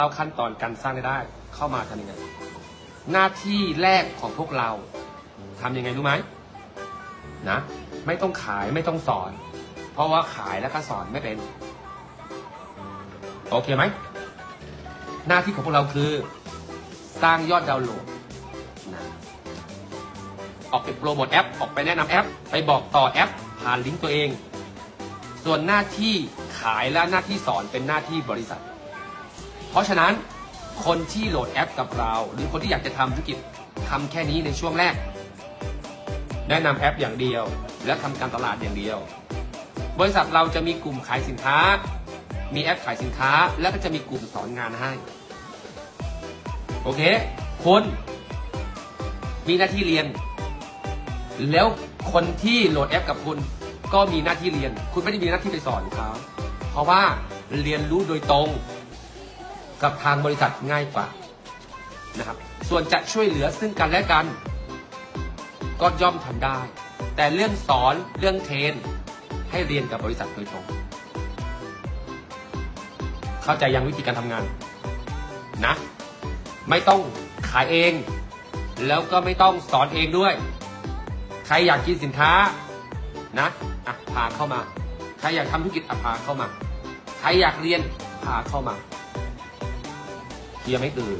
เราขั้นตอนการสร้างรายได้เข้ามาทำยังไง หน้าที่แรกของพวกเราทำยังไงรู้ไหมนะ ไม่ต้องขายไม่ต้องสอน เพราะว่าขายแล้วก็สอนไม่เป็น โอเคไหม หน้าที่ของพวกเราคือ สร้างยอดดาวน์โหลดนะออกไปโปรโมทแอป ออกไปแนะนำแอป ไปบอกต่อแอป ผ่านลิงก์ตัวเอง ส่วนหน้าที่ขายและหน้าที่สอนเป็นหน้าที่บริษัท เพราะฉะนั้นคนที่โหลดแอปกับเรา หรือคนที่อยากจะทำธุรกิจทำแค่นี้ในช่วงแรก แนะนำแอปอย่างเดียว และทำการตลาดอย่างเดียว บริษัทเราจะมีกลุ่มขายสินค้า มีแอปขายสินค้า แล้วก็จะมีกลุ่มสอนงานให้ โอเคคุณมีหน้าที่เรียน แล้วคนที่โหลดแอปกับคุณ ก็มีหน้าที่เรียน คุณไม่ได้มีหน้าที่ไปสอนเขาเพราะว่าเรียนรู้โดยตรง กับทางบริษัทง่ายกว่านะครับ ส่วนจะช่วยเหลือซึ่งกันและกัน ก็ย่อมทำได้ แต่เรื่องสอนเรื่องเทรนให้เรียนกับบริษัทโดยตรง เข้าใจยังวิธีการทำงานนะ ไม่ต้องขายเอง แล้วก็ไม่ต้องสอนเองด้วย ใครอยากกินสินค้านะอะพาเข้ามา ใครอยากทำธุรกิจอะพาเข้ามา ใครอยากเรียนพาเข้ามา เคลียร์ไม่ตื่น